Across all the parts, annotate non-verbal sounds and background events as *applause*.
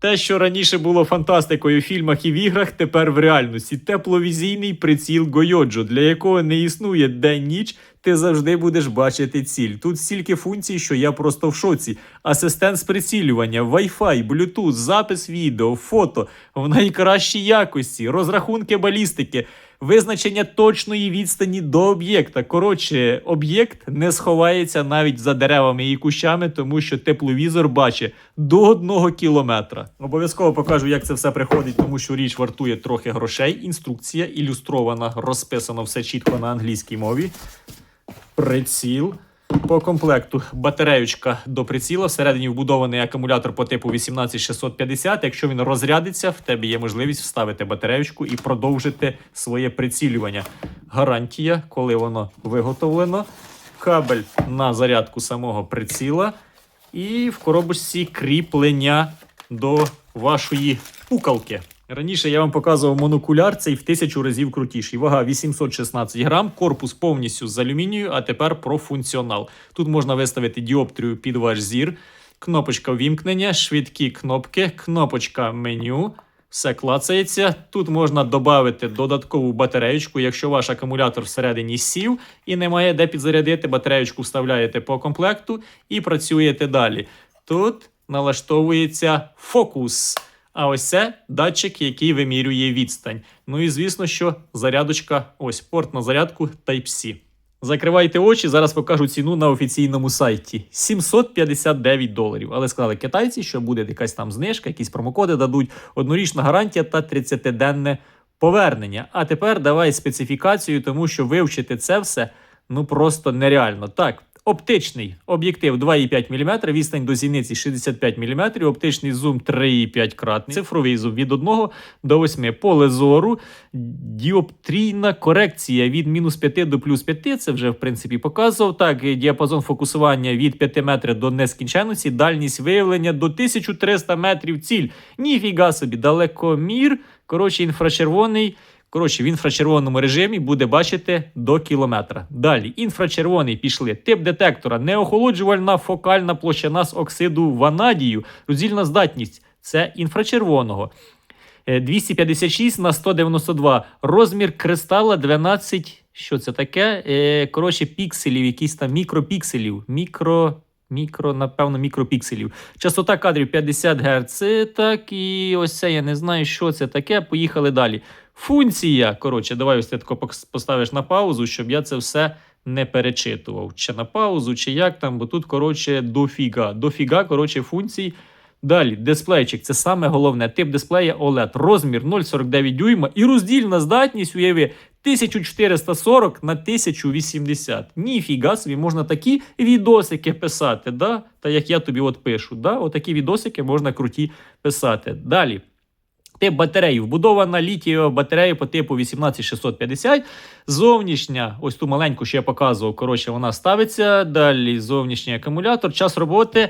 Те, що раніше було фантастикою в фільмах і в іграх, тепер в реальності. Тепловізійний приціл Гойоджо, для якого не існує день-ніч, ти завжди будеш бачити ціль. Тут стільки функцій, що я просто в шоці. Асистент з прицілювання, Wi-Fi, Bluetooth, запис відео, фото в найкращій якості, розрахунки балістики. Визначення точної відстані до об'єкта. Коротше, об'єкт не сховається навіть за деревами і кущами, тому що тепловізор бачить до одного кілометра. Обов'язково покажу, як це все приходить, тому що річ вартує трохи грошей. Інструкція ілюстрована, розписано все чітко на англійській мові. Приціл. По комплекту батареючка до приціла. Всередині вбудований акумулятор по типу 18650. Якщо він розрядиться, в тебе є можливість вставити батареючку і продовжити своє прицілювання. Гарантія, коли воно виготовлено. Кабель на зарядку самого приціла. І в коробочці кріплення до вашої пукалки. Раніше я вам показував монокуляр, цей в тисячу разів крутіший. Вага 816 грам, корпус повністю з алюмінію, а тепер про функціонал. Тут можна виставити діоптрію під ваш зір, кнопочка вімкнення, швидкі кнопки, кнопочка меню. Все клацається. Тут можна додати додаткову батареючку, якщо ваш акумулятор всередині сів і немає де підзарядити, батареючку вставляєте по комплекту і працюєте далі. Тут налаштовується фокус. А ось це датчик, який вимірює відстань. Ну і звісно, що зарядочка, ось порт на зарядку Type-C. Закривайте очі, зараз покажу ціну на офіційному сайті. 759 доларів. Але сказали китайці, що буде якась там знижка, якісь промокоди дадуть, однорічна гарантія та 30-денне повернення. А тепер давай специфікацію, тому що вивчити це все ну просто нереально. Так, Оптичний об'єктив 2,5 мм, відстань до зіниці 65 мм, оптичний зум 3,5 кратний, цифровий зум від 1 до 8, поле зору, діоптрійна корекція від мінус 5 до плюс 5, це вже в принципі показував. Так, діапазон фокусування від 5 метрів до нескінченності, дальність виявлення до 1300 метрів ціль. Ніфіга собі, далекомір, коротше, інфрачервоний. Коротше, в інфрачервоному режимі буде бачити до кілометра. Далі, інфрачервоний пішли. Тип детектора, неохолоджувальна фокальна площина з оксиду ванадію, роздільна здатність це інфрачервоного. Е, 256 на 192. Розмір кристала 12. Що це таке? Е, Коротше, пікселів, якісь там мікропікселів. Мікро. Мікро, напевно, мікропікселів. Частота кадрів 50 Гц. Так, і ось це я не знаю, що це таке. Поїхали далі. Функція. Коротше, давай ось ти тако поставиш на паузу, щоб я це все не перечитував. Чи на паузу, чи як там, бо тут, коротше, дофіга. Дофіга, коротше, функцій. Далі, дисплейчик, це саме головне. Тип дисплея OLED, розмір 0,49 дюйма і роздільна здатність, уяви, 1440 на 1080. Ніфіга собі, можна такі відосики писати, да? Та як я тобі от пишу, да? Отакі відосики можна круті писати. Далі. Тип батареї. Вбудована літієва батарея по типу 18650. Зовнішня, ось ту маленьку, що я показував, коротше, вона ставиться. Далі зовнішній акумулятор. Час роботи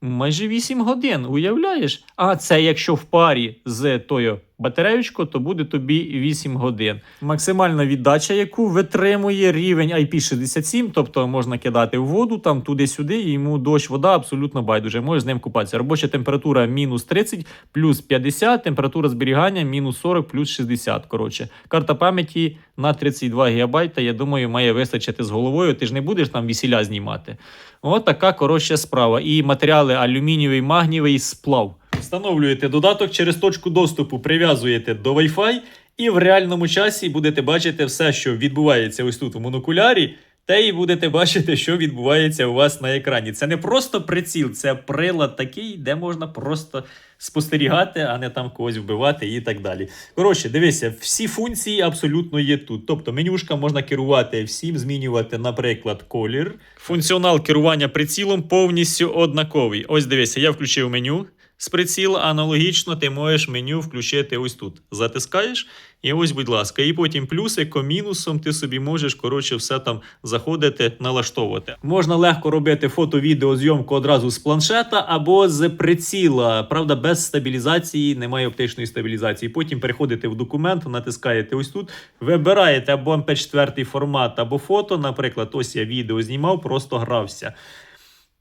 майже 8 годин. Уявляєш? А це якщо в парі з тою батареєчкою, то буде тобі 8 годин. Максимальна віддача, яку витримує рівень IP67, тобто можна кидати в воду там туди-сюди, і йому дощ, вода абсолютно байдуже. Можеш з ним купатися. Робоча температура мінус 30, плюс 50, температура зберігання мінус 40, плюс 60. Коротше, карта пам'яті на 32 ГБ, я думаю, має вистачити з головою. Ти ж не будеш там весіля знімати. От така коротша справа. І матеріали алюмінієвий, магнієвий сплав. Встановлюєте додаток через точку доступу, прив'язуєте до Wi-Fi, і в реальному часі будете бачити все, що відбувається ось тут у монокулярі. Та й будете бачити, що відбувається у вас на екрані. Це не просто приціл, це прилад такий, де можна просто спостерігати, а не там когось вбивати і так далі. Коротше, дивися, всі функції абсолютно є тут. Тобто менюшка можна керувати всім, змінювати, наприклад, колір. Функціонал керування прицілом повністю однаковий. Ось дивися, я включив меню. З приціла аналогічно ти можеш меню включити ось тут. Затискаєш, і ось, будь ласка, і потім плюсиком, мінусом ти собі можеш, коротше, все там заходити, налаштовувати. Можна легко робити фото, відео, зйомку одразу з планшета або з приціла. Правда, без стабілізації, немає оптичної стабілізації. Потім переходите в документ, натискаєте ось тут, вибираєте або MP4 формат, або фото. Наприклад, ось я відео знімав, просто грався.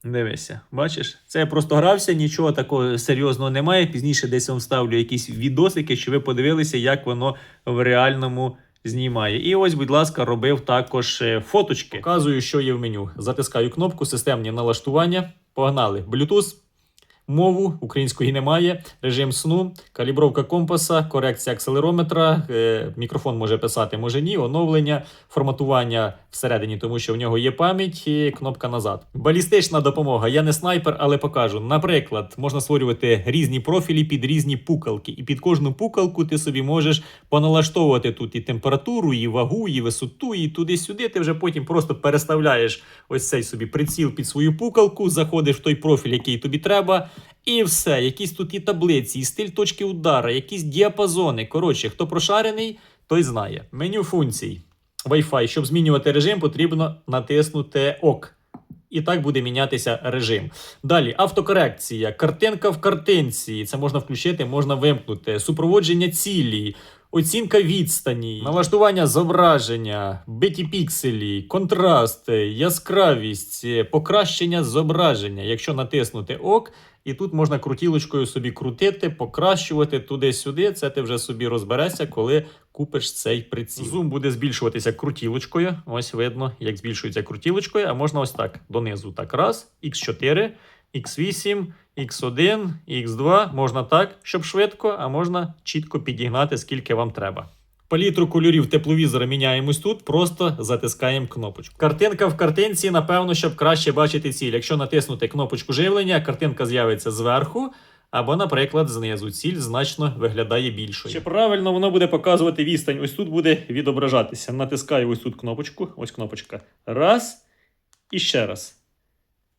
Дивися, бачиш? Це я просто грався, нічого такого серйозного немає. Пізніше десь вам ставлю якісь відосики, щоб ви подивилися, як воно в реальному знімає. І ось, будь ласка, робив також е, фоточки. Показую, що є в меню. Затискаю кнопку, системні налаштування. Погнали. Bluetooth. Мову української немає, режим сну, калібровка компаса, корекція акселерометра, е, мікрофон може писати, може ні, оновлення, форматування всередині, тому що в нього є пам'ять і кнопка назад. Балістична допомога. Я не снайпер, але покажу. Наприклад, можна створювати різні профілі під різні пукалки, і під кожну пукалку ти собі можеш поналаштовувати тут і температуру, і вагу, і висоту, і туди-сюди. Ти вже потім просто переставляєш ось цей собі приціл під свою пукалку, заходиш в той профіль, який тобі треба. І все, якісь тут і таблиці, і стиль точки удара, якісь діапазони. Коротше, хто прошарений, той знає. Меню функцій. Wi-Fi. Щоб змінювати режим, потрібно натиснути ОК. І так буде мінятися режим. Далі автокорекція, картинка в картинці. Це можна включити, можна вимкнути. Супроводження цілі, оцінка відстані, налаштування зображення, биті пікселі, контраст, яскравість, покращення зображення. Якщо натиснути ОК, і тут можна крутілочкою собі крутити, покращувати туди-сюди. Це ти вже собі розберешся, коли купиш цей приціл. Зум буде збільшуватися крутілочкою. Ось видно, як збільшується крутілочкою, а можна ось так донизу. Так, раз, X4, X8, X1, X2. Можна так, щоб швидко, а можна чітко підігнати, скільки вам треба. Палітру кольорів тепловізора міняємось тут, просто затискаємо кнопочку. Картинка в картинці, напевно, щоб краще бачити ціль. Якщо натиснути кнопочку живлення, картинка з'явиться зверху. Або, наприклад, знизу ціль значно виглядає більшою. Чи правильно воно буде показувати відстань? Ось тут буде відображатися. Натискаю ось тут кнопочку. Ось кнопочка. Раз. І ще раз.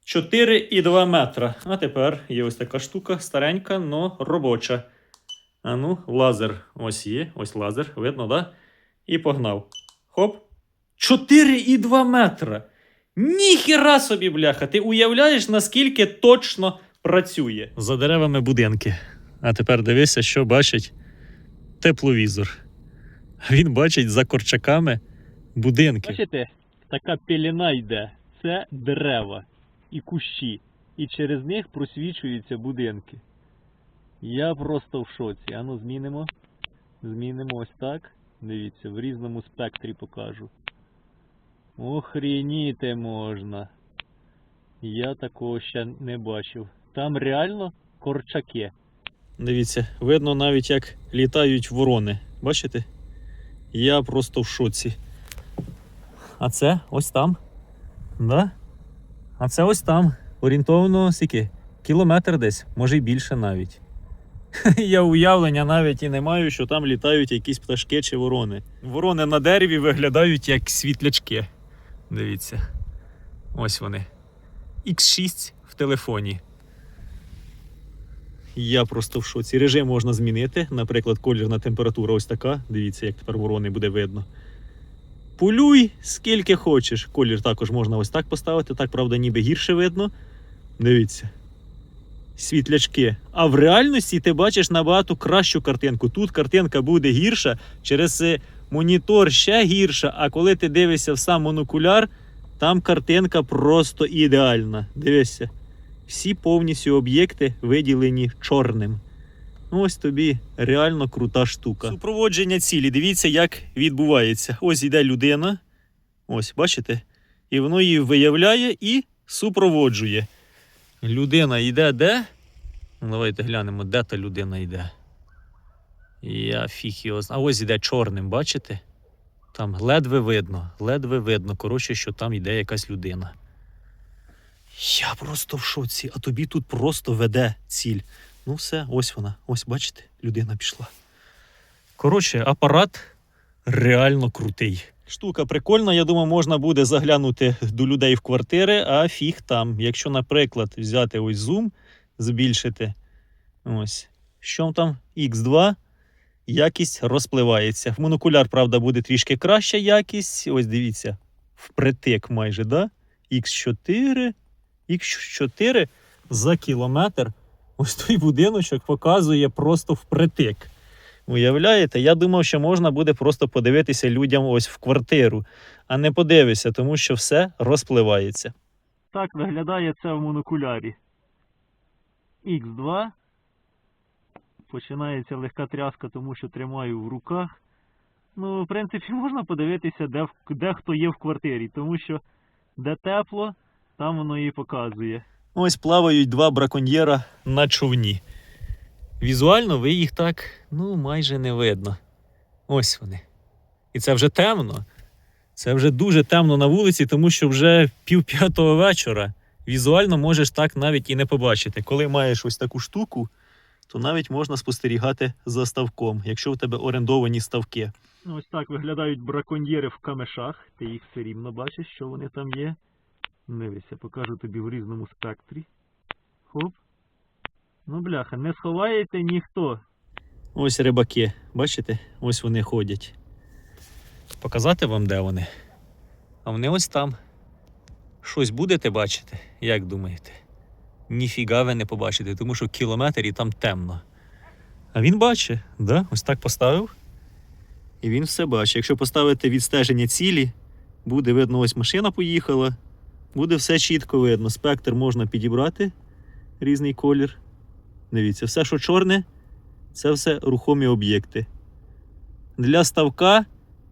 4,2 метра. А тепер є ось така штука, старенька, но робоча. А ну, лазер. Ось є, ось лазер, видно, да? І погнав. Хоп. 4,2 метра. Ніхіра собі, бляха. Ти уявляєш, наскільки точно працює. За деревами будинки. А тепер дивися, що бачить тепловізор. Він бачить за корчаками будинки. Бачите, така пелена йде. Це дерева і кущі. І через них просвічуються будинки. Я просто в шоці. Ану, змінимо. Змінимо ось так. Дивіться, в різному спектрі покажу. Охрініти можна. Я такого ще не бачив. Там реально корчаки. Дивіться, видно навіть як літають ворони. Бачите? Я просто в шоці. А це ось там. Да? А це ось там. Орієнтовно скільки? Кілометр десь, може й більше навіть. *laughs* Я уявлення навіть і не маю, що там літають якісь пташки чи ворони. Ворони на дереві виглядають як світлячки. Дивіться. Ось вони. X6 в телефоні. Я просто в шоці. Режим можна змінити. Наприклад, колірна температура ось така. Дивіться, як тепер ворони буде видно. Полюй скільки хочеш. Колір також можна ось так поставити. Так, правда, ніби гірше видно. Дивіться. Світлячки. А в реальності ти бачиш набагато кращу картинку. Тут картинка буде гірша, через е, монітор ще гірша. А коли ти дивишся в сам монокуляр, там картинка просто ідеальна. Дивися. Всі повністю об'єкти виділені чорним. Ну, Ось тобі реально крута штука. Супроводження цілі. Дивіться, як відбувається. Ось йде людина. Ось, бачите? І воно її виявляє і супроводжує. Людина йде де? Ну, Давайте глянемо, де та людина йде. Я фіг його зна- А ось йде чорним, бачите? Там ледве видно, ледве видно, коротше, що там йде якась людина. Я просто в шоці, а тобі тут просто веде ціль. Ну, все, ось вона. Ось, бачите, людина пішла. Коротше, апарат реально крутий. Штука прикольна, я думаю, можна буде заглянути до людей в квартири, а фіг там. Якщо, наприклад, взяти ось зум, збільшити. Ось. Що там? X2. Якість розпливається. В монокуляр, правда, буде трішки краща якість. Ось дивіться, впритик майже, да? X4. X4 за кілометр. Ось той будиночок показує просто впритик. Уявляєте? Я думав, що можна буде просто подивитися людям ось в квартиру, а не подивишся, тому що все розпливається. так виглядає це в монокулярі. Х2. Починається легка тряска, тому що тримаю в руках. Ну, в принципі, можна подивитися, де, де хто є в квартирі, тому що де тепло, там воно і показує. Ось плавають два браконьєра на човні. Візуально ви їх так, ну, майже не видно. Ось вони. І це вже темно. Це вже дуже темно на вулиці, тому що вже пів п'ятого вечора. Візуально можеш так навіть і не побачити. Коли маєш ось таку штуку, то навіть можна спостерігати за ставком, якщо в тебе орендовані ставки. Ось так виглядають браконьєри в камешах. Ти їх все рівно бачиш, що вони там є. Дивися, покажу тобі в різному спектрі. Хоп. Ну, бляха, не сховаєте ніхто. Ось рибаки, бачите? Ось вони ходять. Показати вам, де вони? А вони ось там. Щось будете бачити, як думаєте? Ніфіга ви не побачите, тому що кілометр і там темно. А він бачить, да? ось так поставив. І він все бачить. Якщо поставити відстеження цілі, буде видно, ось машина поїхала, буде все чітко видно. Спектр можна підібрати, різний колір. Дивіться, все, що чорне, це все рухомі об'єкти. Для ставка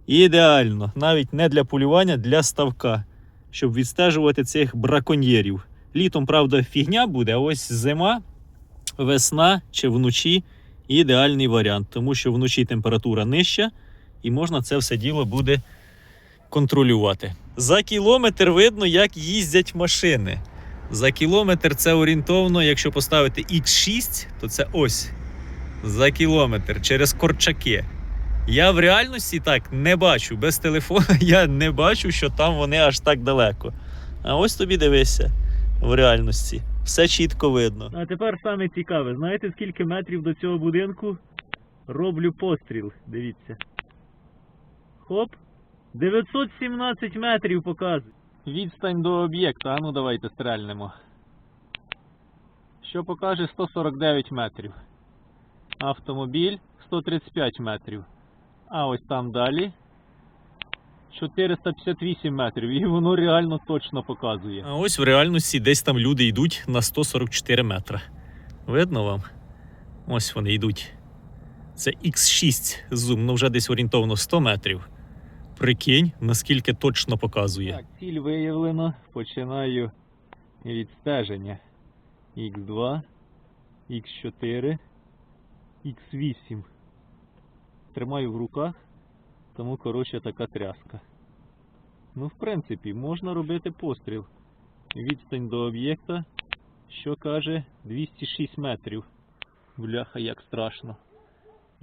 ідеально. Навіть не для полювання, для ставка, щоб відстежувати цих браконьєрів. Літом, правда, фігня буде, а ось зима, весна чи вночі ідеальний варіант, тому що вночі температура нижча і можна це все діло буде контролювати. За кілометр видно, як їздять машини. За кілометр це орієнтовно, якщо поставити X6, то це ось за кілометр через корчаки. Я в реальності так не бачу. Без телефона *laughs* я не бачу, що там вони аж так далеко. А ось тобі дивися в реальності. Все чітко видно. А тепер саме цікаве. Знаєте, скільки метрів до цього будинку? Роблю постріл. Дивіться. Хоп. 917 метрів показує. Відстань до об'єкта. А ну давайте стрельнемо. Що покаже 149 метрів. Автомобіль 135 метрів. А ось там далі 458 метрів. І воно реально точно показує. А ось в реальності десь там люди йдуть на 144 метри. Видно вам? Ось вони йдуть. Це X6 зум, ну вже десь орієнтовно 100 метрів. Прикинь, наскільки точно показує. Так, ціль виявлено. Починаю відстеження. Х2, Х4, Х8. Тримаю в руках, тому коротше така тряска. Ну, в принципі, можна робити постріл. Відстань до об'єкта, що каже 206 метрів. Бляха, як страшно.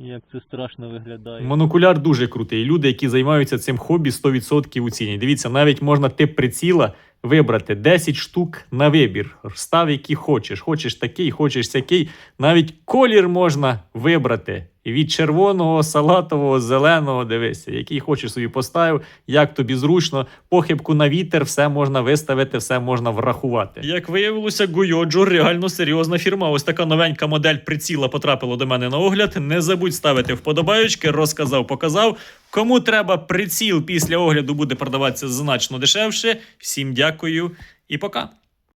Як це страшно виглядає. Монокуляр дуже крутий. Люди, які займаються цим хобі, 100% оцінять. Дивіться, навіть можна тип приціла вибрати 10 штук на вибір. Став, який хочеш. Хочеш такий, хочеш сякий. Навіть колір можна вибрати. Від червоного, салатового, зеленого, дивися, який хочеш собі поставив, як тобі зручно, похибку на вітер, все можна виставити, все можна врахувати. Як виявилося, Гойоджо реально серйозна фірма. Ось така новенька модель приціла потрапила до мене на огляд. Не забудь ставити вподобаючки, розказав, показав. Кому треба приціл після огляду буде продаватися значно дешевше. Всім дякую і пока.